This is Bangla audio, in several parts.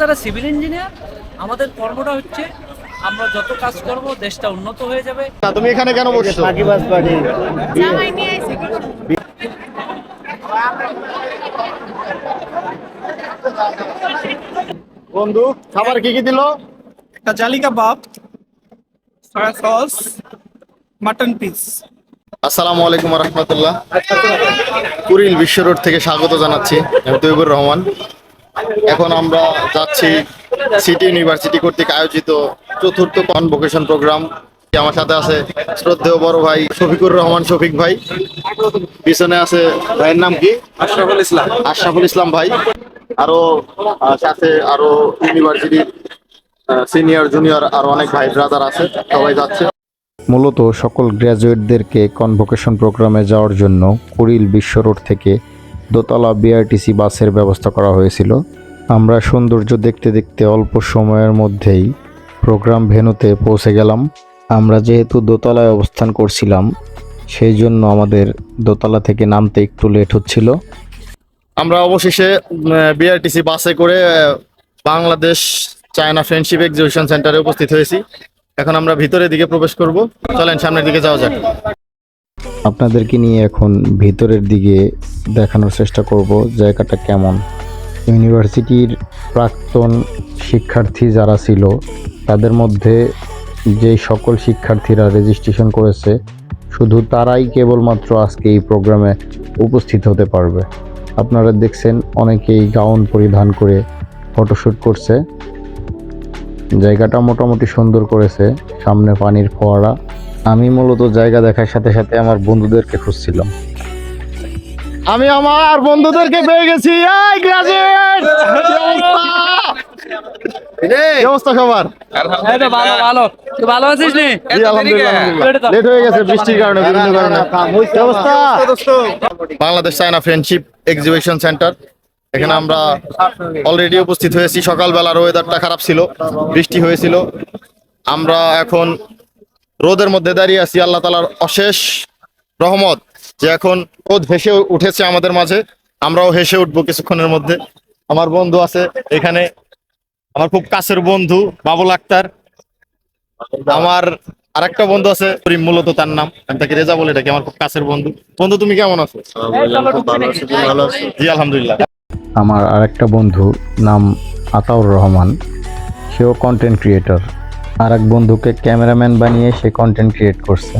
যারা সিভিল ইঞ্জিনিয়ার আমাদের কর্মটা হচ্ছে আমরা যত কাজ করব দেশটা উন্নত হয়ে যাবে। তুমি এখানে কেন বসছো? জামাই নিয়ে আইছি বন্ধু খাবার কি কি দিলো? একটা জালি কাবাব সয়া সস মাটন পিস আসসালামু আলাইকুম রহমতুল্লাহ। কুরিল বিশ্ব রোড থেকে স্বাগত জানাচ্ছি। আমি তৈবুর রহমান। এখন আমরা যাচ্ছি সিটি ইউনিভার্সিটি কর্তৃক আয়োজিত চতুর্থ কনভোকেশন প্রোগ্রাম আমার সাথে আছে শ্রদ্ধেয় বড় ভাই শফিকুর রহমান শফিক ভাই। পিছনে আছে ভাইয়ের নাম কি? আশরাফুল ইসলাম। আশরাফুল ইসলাম ভাই। আরও সাথে আরও ইউনিভার্সিটির সিনিয়র জুনিয়র আরও অনেক ভাই ব্রাদার আছে সবাই যাচ্ছে। মূলত সকল গ্র্যাজুয়েটদেরকে কনভোকেশন প্রোগ্রামে যাওয়ার জন্য কুড়িল বিশ্ব রোড থেকে দোতলা বিআরটিসি বাসের ব্যবস্থা করা হয়েছিল। আমরা সৌন্দর্য দেখতে দেখতে অল্প সময়ের মধ্যেই প্রোগ্রাম ভেনুতে পৌঁছে গেলাম। আমরা যেহেতু দোতলায় অবস্থান করছিলাম, সেই জন্য আমাদের দোতলা থেকে নামতে একটু লেট হচ্ছিল। আমরা অবশেষে বিআরটিসি বাসে করে বাংলাদেশ চায়না ফ্রেন্ডশিপ এক্সিবিশন সেন্টারে উপস্থিত হয়েছি। এখন আমরা ভিতরের দিকে প্রবেশ করব। চলেন সামনের দিকে যাওয়া যাক। আপনাদেরকে নিয়ে এখন ভিতরের দিকে দেখানোর চেষ্টা করব জায়গাটা কেমন। ইউনিভার্সিটির প্রাক্তন শিক্ষার্থী যারা ছিল, তাদের মধ্যে যে সকল শিক্ষার্থীরা রেজিস্ট্রেশন করেছে, শুধু তারাই কেবলমাত্র আজকে এই প্রোগ্রামে উপস্থিত হতে পারবে। আপনারা দেখছেন অনেকেই গাউন পরিধান করে ফটোশ্যুট করছে। জায়গাটা মোটামুটি সুন্দর করেছে, সামনে পানির ফোয়ারা। আমি মূলত জায়গা দেখার সাথে সাথে আমার বন্ধুদেরকে খুঁজছিলাম। আমি আমার বন্ধুদেরকে পেয়ে গেছি। এই গ্রাজুয়েট কি অবস্থা সবার? ভালো ভালো। ভালো আছিস নি? লেট হয়ে গেছে বৃষ্টির কারণে বিভিন্ন কারণে। অবস্থা? Bangladesh China friendship exhibition centre এখানে আমরা অলরেডি উপস্থিত হয়েছি। সকালবেলার ওয়েদারটা খারাপ ছিল বৃষ্টি হয়েছিল। আমরা এখন রোদের মধ্যে দাঁড়িয়ে আছি, আল্লাহ তালার অশেষ রহমত যে এখন রোদ হেসে উঠেছে আমাদের মাঝে। আমরাও হেসে উঠবো কিছুক্ষণের মধ্যে। আমার বন্ধু আছে এখানে, আমার খুব কাছের বন্ধু বাবুল আক্তার। আমার আর একটা বন্ধু আছে মূলত তার নাম। আমি তাকে রেজা বলে ডাকি, আমার খুব কাছের বন্ধু। বন্ধু, তুমি কেমন আছো? জি, আলহামদুলিল্লাহ। আমার আরেকটা বন্ধু নাম আতাউর রহমান, সেও কন্টেন্ট ক্রিয়েটর আর এক বন্ধুকে ক্যামেরাম্যান বানিয়ে সে কন্টেন্ট ক্রিয়েট করছে।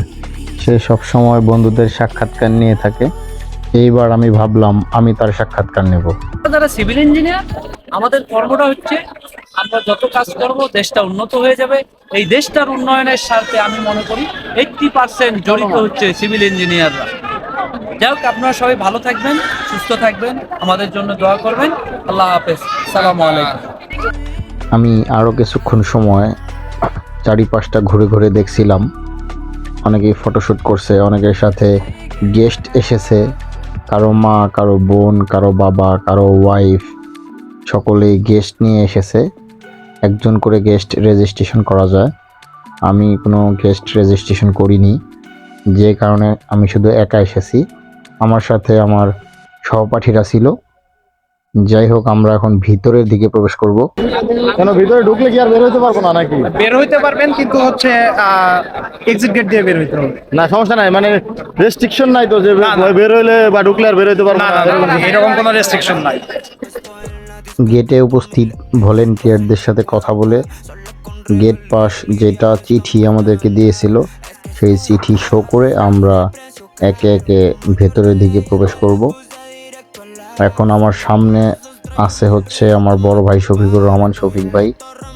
সে সবসময় বন্ধুদের সাক্ষাৎকার নিয়ে থাকে। এইবার আমি ভাবলাম আমি তার সাক্ষাৎকার নেব। যারা সিভিল ইঞ্জিনিয়ার আমাদের কর্মটা হচ্ছে আমরা যত কাজ করব দেশটা উন্নত হয়ে যাবে। এই দেশটার উন্নয়নের সাথে আমি মনে করি এইটটি পার্সেন্ট জড়িত হচ্ছে সিভিল ইঞ্জিনিয়াররা যাই হোক আপনারা সবাই ভালো থাকবেন সুস্থ থাকবেন। আমাদের জন্য দোয়া করবেন। আল্লাহ হাফেজ। সালামু আলাইকুম। আমি আরও কিছুক্ষণ সময় চারিপাশটা ঘুরে ঘুরে দেখছিলাম। অনেকেই ফটোশ্যুট করছে, অনেকের সাথে গেস্ট এসেছে। কারও মা, কারও বোন, কারও বাবা, কারও ওয়াইফ সকলেই গেস্ট নিয়ে এসেছে। একজন করে গেস্ট রেজিস্ট্রেশন করা যায়। আমি কোনো গেস্ট রেজিস্ট্রেশন করিনি। যে কারণে আমি শুধু একা এসেছি। আমার সাথে আমার সহপাঠীরা ছিল। যাই হোক আমরা এখন ভিতরের দিকে প্রবেশ করব। কেন ভিতরে ঢুকলে কি আর বের হতে পারব না নাকি? বের হইতে পারবেন কিন্তু হচ্ছে এক্সিট গেট দিয়ে বের হইতে হবে। না সমস্যা নাই মানে রেস্ট্রিকশন নাই তো যে। বের হইলে বা ঢুকলে আর বের হইতে পারব না না। না, না, না, এরকম কোনো রেস্ট্রিকশন নাই। গেটে উপস্থিত ভলেন্টিয়ারদের সাথে কথা বলে গেট পাস যেটা চিঠি আমাদেরকে দিয়েছিল সেই চিঠি শো করে আমরা একে একে ভেতরের দিকে প্রবেশ করব। এখন আমার সামনে আছে হচ্ছে আমার বড় ভাই শফিকুর রহমান। শফিক ভাই,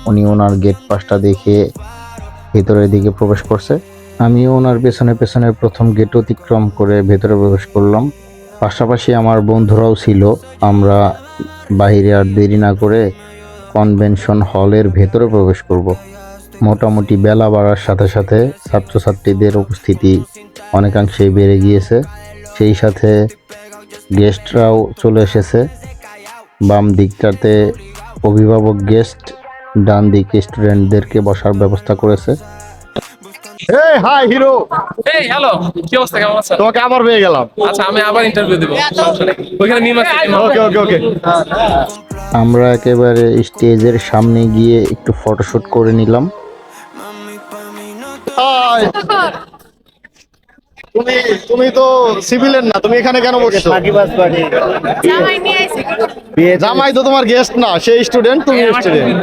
উনি ওনার গেট পাসটা দেখে ভেতরের দিকে প্রবেশ করছে। আমিও ওনার পেছনে পেছনে প্রথম গেট অতিক্রম করে ভেতরে প্রবেশ করলাম। পাশাপাশি আমার বন্ধুরাও ছিল। আমরা বাইরে আর দেরি না করে কনভেনশন হলের ভেতরে প্রবেশ করব। মোটামুটি বেলা বাড়ার সাথে সাথে ছাত্রছাত্রীদের উপস্থিতি অনেকাংশেই বেড়ে গিয়েছে। সেই সাথে গেস্টরাও চলে এসেছে। বাম দিকটাতে অভিভাবক গেস্ট ডান দিকে স্টুডেন্টদেরকে বসার ব্যবস্থা করেছে। এই হাই হিরো। এই হ্যালো কি অবস্থা? কেমন আছেন? তোমাকে আবার পেয়ে গেলাম। আচ্ছা আমি আবার ইন্টারভিউ দেবো। ওইখানে মিম আছে। ওকে ওকে ওকে আমরা একেবারে স্টেজের সামনে গিয়ে একটু ফটোশুট করে নিলাম। হাই তুমি তুমি তো সিভিলের না তুমি এখানে কেন বসছো? জামাই তো তোমার গেস্ট না সেই স্টুডেন্ট তুমি স্টুডেন্ট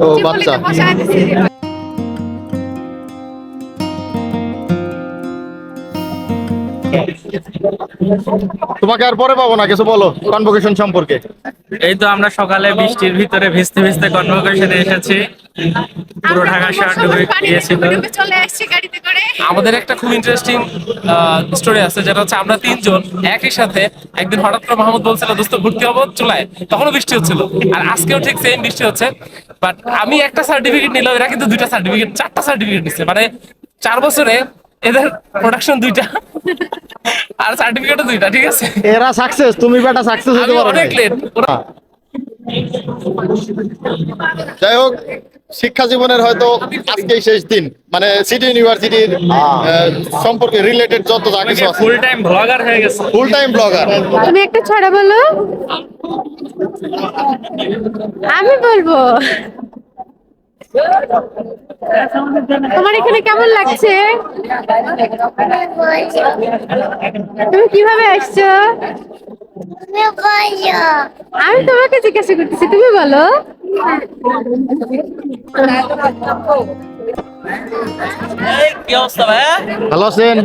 ও, বাচ্চা। তোমাকে আর পরে পাবো না কিছু বলো কনভোকেশন সম্পর্কে। এই তো আমরা সকালে বৃষ্টির ভিতরে ভিজতে ভিজতে কনভোকেশনে এসেছি। পুরো ঢাকা শহর ডুবে গিয়েছিল। চলে আসছি গাড়িতে করে। আমাদের একটা খুব ইন্টারেস্টিং স্টোরি আছে যেটা হচ্ছে আমরা তিনজন একই সাথে একদিন হঠাৎ করে মাহমুদ বলছিল দোস্ত ভর্তি হব চুলায়। তখনও বৃষ্টি হচ্ছিল। আর আজকেও ঠিক সেম বৃষ্টি হচ্ছে। বাট আমি একটা সার্টিফিকেট নিলাম এরা কিন্তু দুইটা সার্টিফিকেট চারটা সার্টিফিকেট নিচ্ছে মানে চার বছরে এদের প্রোডাকশন দুইটা আর সার্টিফিকেটও দুইটা ঠিক আছে? এরা সাকসেস তুমি বেটা সাকসেস হতে পারো অনেক লেট যাই হোক শিক্ষা জীবনের হয়তো আজকেই শেষ দিন। মানে সিটি ইউনিভার্সিটির সম্পর্কে রিলেটেড যত যা কিছু আছে। ফুল টাইম ব্লগার হয়ে গেছে। ফুল টাইম ব্লগার তুমি একটা ছড়া বলো। আমি বলব। তোমার এখানে কেমন লাগছে? তুমি কীভাবে আসছো? আমি তোমাকে জিজ্ঞাসা করতেছি তুমি বলো। এই কি অবস্থা ভাই? ভালো আছেন?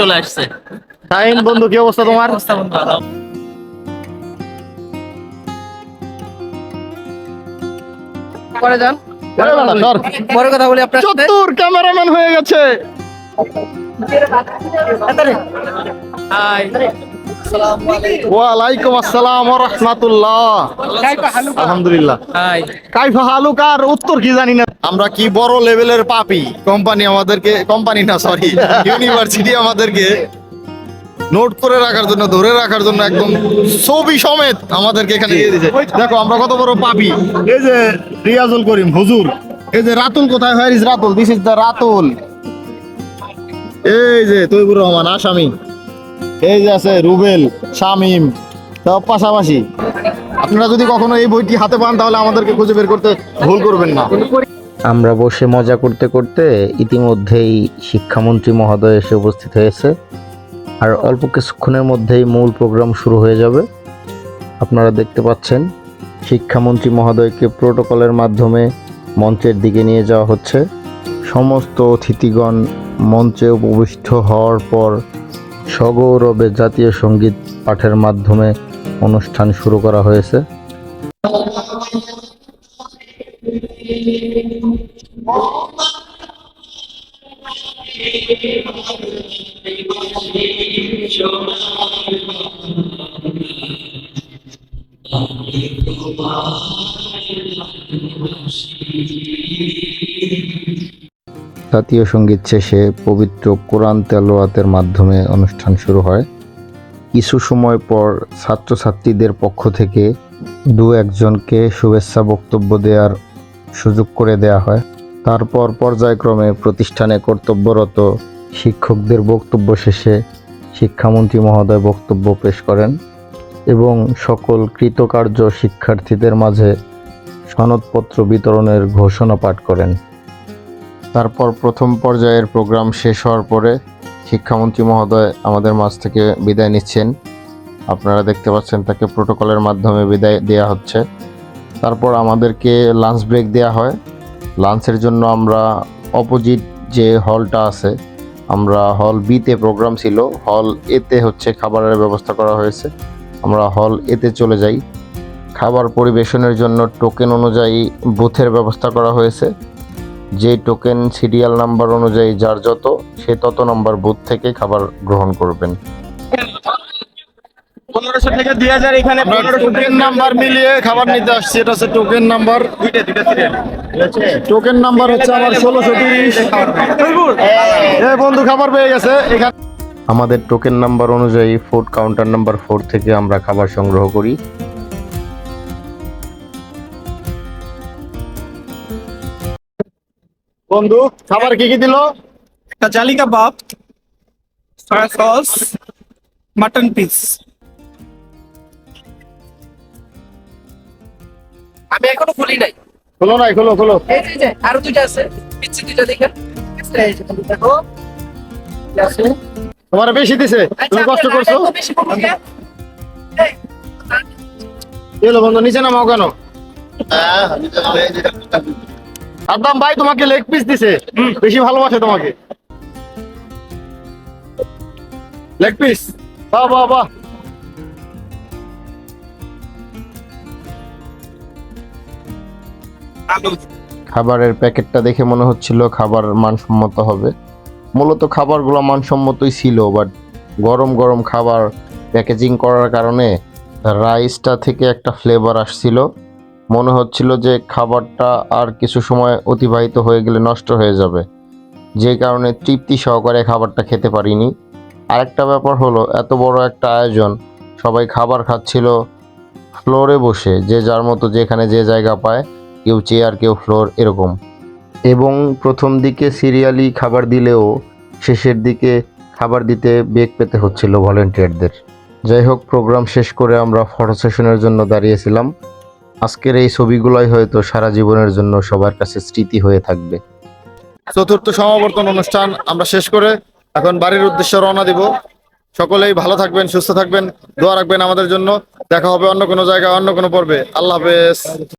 চলে আসছে। শাহিন বন্ধু কি অবস্থা তোমার? অবস্থা বন্ধু ভালো। পরে যান। পরে কথা বলি। আপনার চতুর ক্যামেরাম্যান হয়ে গেছে। ওয়ালাইকুম আসসালাম ওয়া আলহামদুলিল্লাহ। কাইফা হালুকার উত্তর কি জানি না। আমরা কি বড় লেভেলের পাপি? কোম্পানি আমাদেরকে কোম্পানি না সরি ইউনিভার্সিটি আমাদেরকে নোট করে রাখার জন্য, ধরে রাখার জন্য একদম ছবি সমেত আমাদেরকে এখানে দিয়ে দিয়েছে। দেখো, আমরা কত বড় পাপি। এই যে রিয়াজুল করিম, হুজুর। এই যে রাতুল কোথায়? হয় Ratul this is the Ratul. এই যে তৈবুর রহমান আসামি এই যে আছে রুবেল, শামিম। সব পাশাপাশি, আপনারা যদি কখনো এই বইটি হাতে পান, তাহলে আমাদেরকে খুঁজে বের করতে ভুল করবেন না। আমরা বসে মজা করতে করতে ইতিমধ্যেই শিক্ষামন্ত্রী মহোদয় এসে উপস্থিত হয়েছে। আর অল্প কিছুক্ষণের মধ্যেই মূল প্রোগ্রাম শুরু হয়ে যাবে। আপনারা দেখতে পাচ্ছেন, শিক্ষামন্ত্রী মহোদয়কে প্রোটোকলের মাধ্যমে মঞ্চের দিকে নিয়ে যাওয়া হচ্ছে। সমস্ত অতিথিগণ মঞ্চে উপবিষ্ট হওয়ার পর সগৌরবে জাতীয় সংগীত পাঠের মাধ্যমে অনুষ্ঠান শুরু করা হয়েছে। জাতীয় সংগীত শেষে পবিত্র কোরআন তেলোয়াতের মাধ্যমে অনুষ্ঠান শুরু হয়। কিছু সময় পর ছাত্রছাত্রীদের পক্ষ থেকে দু একজনকে শুভেচ্ছা বক্তব্য দেওয়ার সুযোগ করে দেয়া হয়। তারপর পর্যায়ক্রমে প্রতিষ্ঠানে কর্তব্যরত শিক্ষকদের বক্তব্য শেষে শিক্ষামন্ত্রী মহোদয় বক্তব্য পেশ করেন এবং সকল কৃতকার্য শিক্ষার্থীদের মাঝে সনদপত্র বিতরণের ঘোষণা পাঠ করেন। তারপর প্রথম পর্যায়ের প্রোগ্রাম শেষ হওয়ার পরে শিক্ষামন্ত্রী মহোদয় আমাদের মাঝ থেকে বিদায় নিচ্ছেন। আপনারা দেখতে পাচ্ছেন তাকে প্রোটোকলের মাধ্যমে বিদায় দেওয়া হচ্ছে। তারপর আমাদেরকে লাঞ্চ ব্রেক দেওয়া হয়। লাঞ্চের জন্য আমরা অপোজিট যে হলটা আছে আমরা হল বিতে প্রোগ্রাম ছিল। হল এতে হচ্ছে খাবারের ব্যবস্থা করা হয়েছে। আমরা হল এতে চলে যাই। খাবার পরিবেশনের জন্য টোকেন অনুযায়ী বুথের ব্যবস্থা করা হয়েছে। যে টোকেন সিরিয়াল নাম্বার অনুযায়ী যার যত, সে তত নাম্বার বুথ থেকে খাবার গ্রহণ করবেন। পনেরোশো থেকে দুই হাজার এখানে টোকেন নাম্বার মিলিয়ে খাবার নিতে আসছি এটা হচ্ছে টোকেন নাম্বার টোকেন নাম্বার হচ্ছে আমার ষোলোশো তিরিশ। এই বন্ধু খাবার পেয়ে গেছে এখানে আমাদের টোকেন নাম্বার অনুযায়ী ফুড কাউন্টার নাম্বার ফোর থেকে আমরা খাবার সংগ্রহ করি। বন্ধু খাবার কি কি দিলো? একটা জালি কাবাব সয়া সস মাটন পিস আমি এখনও খুলি নাই। খোলো নাই খোলো খোলো। এই যে, যে আরও দুইটা আছে। পিচ্ছি দুইটা দেখেন। এই যে, দেখো। আছে। তোমার বেশি দিছে তুমি আচ্ছা, কষ্ট করছ। বেশি হলো বন্ধু নিচে নামাও কেন? আদাম ভাই তোমাকে লেগ পিস দিছে। বেশি ভালোবাসে তোমাকে। লেগ পিস বাহ বাহ বাহ। খাবারের প্যাকেটটা দেখে মনে হচ্ছিল খাবার মানসম্মত হবে। মূলত খাবারগুলো মানসম্মতই ছিল বাট গরম গরম খাবার প্যাকেজিং করার কারণে রাইসটা থেকে একটা ফ্লেভার আসছিল। মনে হচ্ছিল যে খাবারটা আর কিছু সময় অতিবাহিত হয়ে গেলে নষ্ট হয়ে যাবে। যে কারণে তৃপ্তি সহকারে খাবারটা খেতে পারিনি। আরেকটা ব্যাপার হলো, এত বড় একটা আয়োজন, সবাই খাবার খাচ্ছিল ফ্লোরে বসে, যে যার মতো যেখানে যে জায়গা পায়। কেউ চেয়ার কেউ ফ্লোর এরকম। এবং প্রথম দিকে সিরিয়ালি খাবার দিলেও শেষের দিকে খাবার দিতে বেগ পেতে হচ্ছিল ভলেন্টিয়ারদের যাই হোক প্রোগ্রাম শেষ করে আমরা ফটো সেশনের জন্য দাঁড়িয়েছিলাম। আজকের এই ছবিগুলোই হয়তো সারা জীবনের জন্য সবার কাছে স্মৃতি হয়ে থাকবে। চতুর্থ সমাবর্তন অনুষ্ঠান আমরা শেষ করে এখন বাড়ির উদ্দেশ্যে রওনা দিব। সকলেই ভালো থাকবেন, সুস্থ থাকবেন, দোয়া রাখবেন আমাদের জন্য। দেখা হবে অন্য কোনো জায়গায়, অন্য কোনো পর্বে। আল্লাহ হাফেজ।